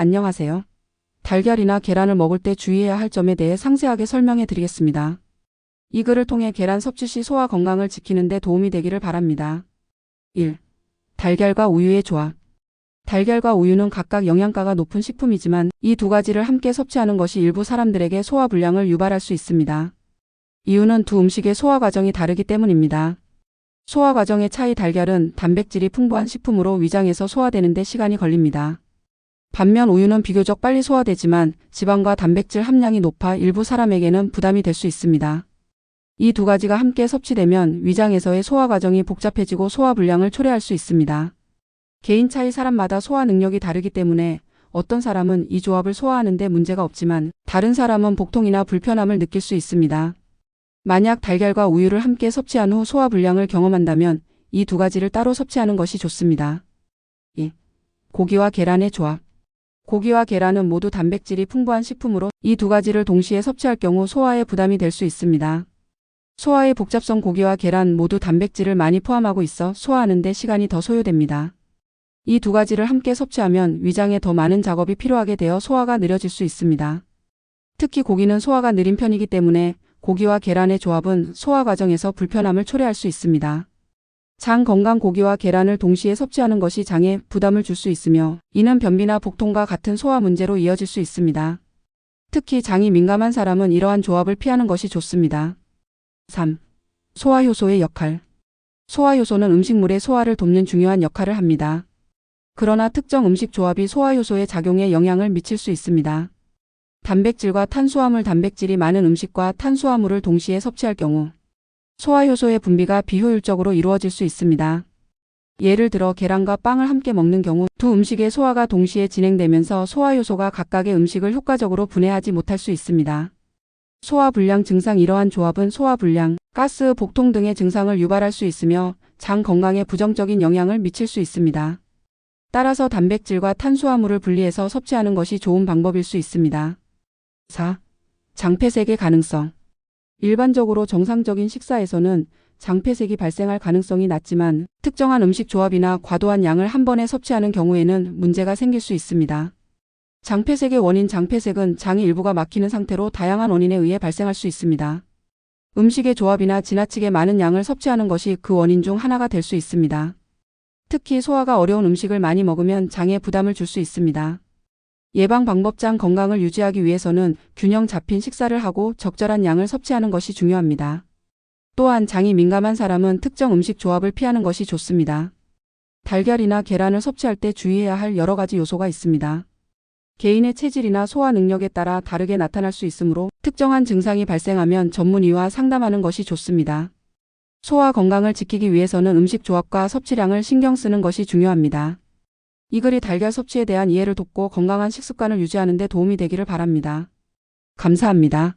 안녕하세요. 달걀이나 계란을 먹을 때 주의해야 할 점에 대해 상세하게 설명해 드리겠습니다. 이 글을 통해 계란 섭취 시 소화 건강을 지키는 데 도움이 되기를 바랍니다. 1. 달걀과 우유의 조합. 달걀과 우유는 각각 영양가가 높은 식품이지만 이 두 가지를 함께 섭취하는 것이 일부 사람들에게 소화 불량을 유발할 수 있습니다. 이유는 두 음식의 소화 과정이 다르기 때문입니다. 소화 과정의 차이 달걀은 단백질이 풍부한 식품으로 위장에서 소화되는 데 시간이 걸립니다. 반면 우유는 비교적 빨리 소화되지만 지방과 단백질 함량이 높아 일부 사람에게는 부담이 될 수 있습니다. 이 두 가지가 함께 섭취되면 위장에서의 소화 과정이 복잡해지고 소화 불량을 초래할 수 있습니다. 개인 차이 사람마다 소화 능력이 다르기 때문에 어떤 사람은 이 조합을 소화하는데 문제가 없지만 다른 사람은 복통이나 불편함을 느낄 수 있습니다. 만약 달걀과 우유를 함께 섭취한 후 소화 불량을 경험한다면 이 두 가지를 따로 섭취하는 것이 좋습니다. 2. 고기와 계란의 조합. 고기와 계란은 모두 단백질이 풍부한 식품으로 이 두 가지를 동시에 섭취할 경우 소화에 부담이 될 수 있습니다. 소화의 복잡성 고기와 계란 모두 단백질을 많이 포함하고 있어 소화하는 데 시간이 더 소요됩니다. 이 두 가지를 함께 섭취하면 위장에 더 많은 작업이 필요하게 되어 소화가 느려질 수 있습니다. 특히 고기는 소화가 느린 편이기 때문에 고기와 계란의 조합은 소화 과정에서 불편함을 초래할 수 있습니다. 장 건강 고기와 계란을 동시에 섭취하는 것이 장에 부담을 줄 수 있으며 이는 변비나 복통과 같은 소화 문제로 이어질 수 있습니다. 특히 장이 민감한 사람은 이러한 조합을 피하는 것이 좋습니다. 3. 소화효소의 역할. 소화효소는 음식물의 소화를 돕는 중요한 역할을 합니다. 그러나 특정 음식 조합이 소화효소의 작용에 영향을 미칠 수 있습니다. 단백질과 탄수화물 단백질이 많은 음식과 탄수화물을 동시에 섭취할 경우 소화효소의 분비가 비효율적으로 이루어질 수 있습니다. 예를 들어 계란과 빵을 함께 먹는 경우 두 음식의 소화가 동시에 진행되면서 소화효소가 각각의 음식을 효과적으로 분해하지 못할 수 있습니다. 소화불량 증상 이러한 조합은 소화불량, 가스, 복통 등의 증상을 유발할 수 있으며 장 건강에 부정적인 영향을 미칠 수 있습니다. 따라서 단백질과 탄수화물을 분리해서 섭취하는 것이 좋은 방법일 수 있습니다. 4. 장폐색의 가능성. 일반적으로 정상적인 식사에서는 장폐색이 발생할 가능성이 낮지만 특정한 음식 조합이나 과도한 양을 한 번에 섭취하는 경우에는 문제가 생길 수 있습니다. 장폐색의 원인 장폐색은 장의 일부가 막히는 상태로 다양한 원인에 의해 발생할 수 있습니다. 음식의 조합이나 지나치게 많은 양을 섭취하는 것이 그 원인 중 하나가 될 수 있습니다. 특히 소화가 어려운 음식을 많이 먹으면 장에 부담을 줄 수 있습니다. 예방 방법장 건강을 유지하기 위해서는 균형 잡힌 식사를 하고 적절한 양을 섭취하는 것이 중요합니다. 또한 장이 민감한 사람은 특정 음식 조합을 피하는 것이 좋습니다. 달걀이나 계란을 섭취할 때 주의해야 할 여러 가지 요소가 있습니다. 개인의 체질이나 소화 능력에 따라 다르게 나타날 수 있으므로 특정한 증상이 발생하면 전문의와 상담하는 것이 좋습니다. 소화 건강을 지키기 위해서는 음식 조합과 섭취량을 신경 쓰는 것이 중요합니다. 이 글이 달걀 섭취에 대한 이해를 돕고 건강한 식습관을 유지하는 데 도움이 되기를 바랍니다. 감사합니다.